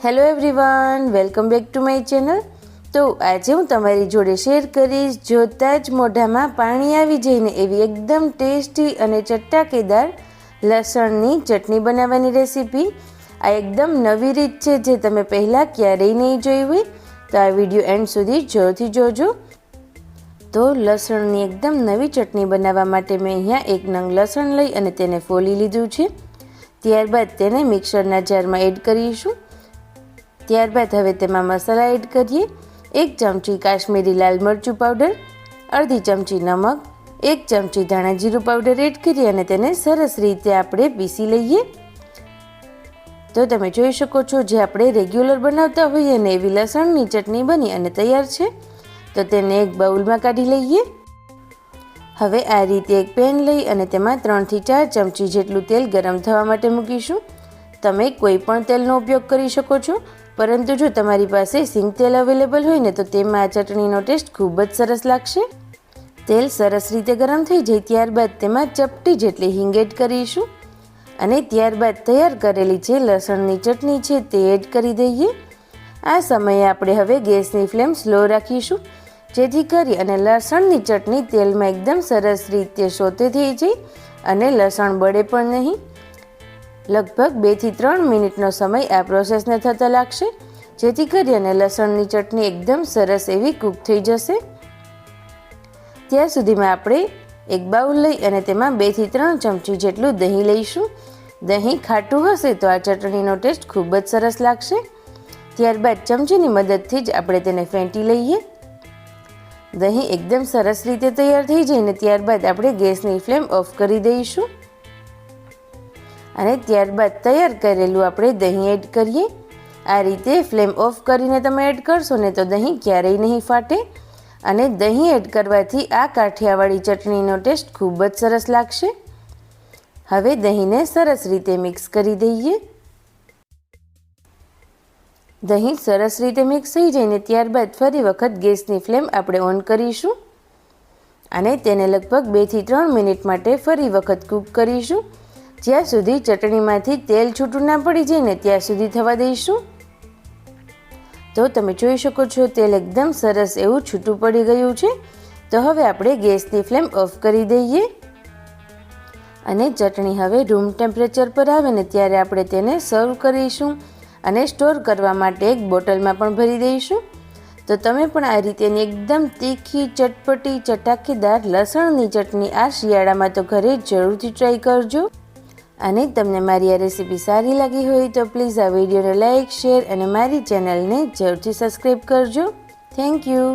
Hello everyone welcome back to my channel તો આજે હું તમારી જોડે શેર કરીશ, જોતાં જ મોઢામાં પાણી આવી જઈને એવી એકદમ ટેસ્ટી અને ચટ્ટાકેદાર લસણની ચટણી બનાવવાની રેસીપી આ એકદમ નવી રીત છે જે તમે પહેલાં ક્યારેય નહીં જોઈ હોય. તો આ વીડિયો એન્ડ સુધી જોરથી જોજો. તો લસણની એકદમ નવી ચટણી બનાવવા માટે મેં અહીંયા એક નંગ લસણ લઈ અને તેને ફોલી લીધું છે. ત્યારબાદ તેને મિક્સરના જારમાં એડ કરીશું. ત્યારબાદ હવે તેમાં મસાલા એડ કરીએ. એક ચમચી કાશ્મીરી લાલ મરચું પાવડર, અડધી ચમચી નમક, એક ચમચી ધાણા જીરું પાવડર એડ કરી અને તેને સરસ રીતે આપણે પીસી લઈએ. તો તમે જોઈ શકો છો, જે આપણે રેગ્યુલર બનાવતા હોઈએ ને એવી લસણની ચટણી બની અને તૈયાર છે, તો તેને એક બાઉલમાં કાઢી લઈએ. હવે આ રીતે એક પેન લઈ અને તેમાં ત્રણથી ચાર ચમચી જેટલું તેલ ગરમ થવા માટે મૂકીશું. તમે કોઈ પણ તેલનો ઉપયોગ કરી શકો છો. પરંતુ જો તમારી પાસે સિંગ તેલ અવેલેબલ હોય ને તો તેમાં આ ચટણીનો ટેસ્ટ ખૂબ જ સરસ લાગશે. તેલ સરસ રીતે ગરમ થઈ જાય ત્યારબાદ તેમાં ચપટી જેટલી હિંગ એડ કરીશું અને ત્યારબાદ તૈયાર કરેલી જે લસણની ચટણી છે તે એડ કરી દઈએ. આ સમયે આપણે હવે ગેસની ફ્લેમ સ્લો રાખીશું, જેથી કરી અને લસણની ચટણી તેલમાં એકદમ સરસ રીતે સોતે થઈ જાય અને લસણ બળે પણ નહીં. લગભગ બેથી ત્રણ મિનિટનો સમય આ પ્રોસેસને થતાં લાગશે, જેથી કરી અને લસણની ચટણી એકદમ સરસ એવી કૂક થઈ જશે. ત્યાં સુધીમાં આપણે એક બાઉલ લઈ અને તેમાં બેથી ત્રણ ચમચી જેટલું દહીં લઈશું. દહીં ખાટું હશે તો આ ચટણીનો ટેસ્ટ ખૂબ જ સરસ લાગશે. ત્યારબાદ ચમચીની મદદથી જ આપણે તેને ફેંટી લઈએ. દહીં એકદમ સરસ રીતે તૈયાર થઈ જાય ને ત્યારબાદ આપણે ગેસની ફ્લેમ ઓફ કરી દઈશું. અને ત્યારબાદ તૈયાર કરેલું આપણે દહીં એડ કરીએ. આ રીતે ફ્લેમ ઓફ કરીને તમે એડ કરશો ને તો દહીં ક્યારેય નહીં ફાટે. અને દહીં એડ કરવાથી આ કાઠિયાવાડી ચટણીનો ટેસ્ટ ખૂબ જ સરસ લાગશે. હવે દહીંને સરસ રીતે મિક્સ કરી દઈએ. દહીં સરસ રીતે મિક્સ થઈ જાય ને ત્યારબાદ ફરી વખત ગેસની ફ્લેમ આપણે ઓન કરીશું. અને તેને લગભગ બેથી ત્રણ મિનિટ માટે ફરી વખત કૂક કરીશું. જ્યાં સુધી ચટણીમાંથી તેલ છૂટું ના પડી જાય ને ત્યાં સુધી થવા દઈશું. તો તમે જોઈ શકો છો, તેલ એકદમ સરસ એવું છૂટું પડી ગયું છે. તો હવે આપણે ગેસની ફ્લેમ ઓફ કરી દઈએ. અને ચટણી હવે રૂમ ટેમ્પરેચર પર આવે ને ત્યારે આપણે તેને સર્વ કરીશું અને સ્ટોર કરવા માટે એક બોટલમાં પણ ભરી દઈશું. તો તમે પણ આ રીતેની એકદમ તીખી, ચટપટી, ચટાકેદાર લસણની ચટણી આ શિયાળામાં તો ઘરે જરૂરથી ટ્રાય કરજો. અને તમને મારી આ રેસીપી સારી લાગી હોય તો પ્લીઝ આ વિડીયોને લાઇક શેર અને મારી ચેનલને જરૂરથી સબસ્ક્રાઈબ કરજો. Thank you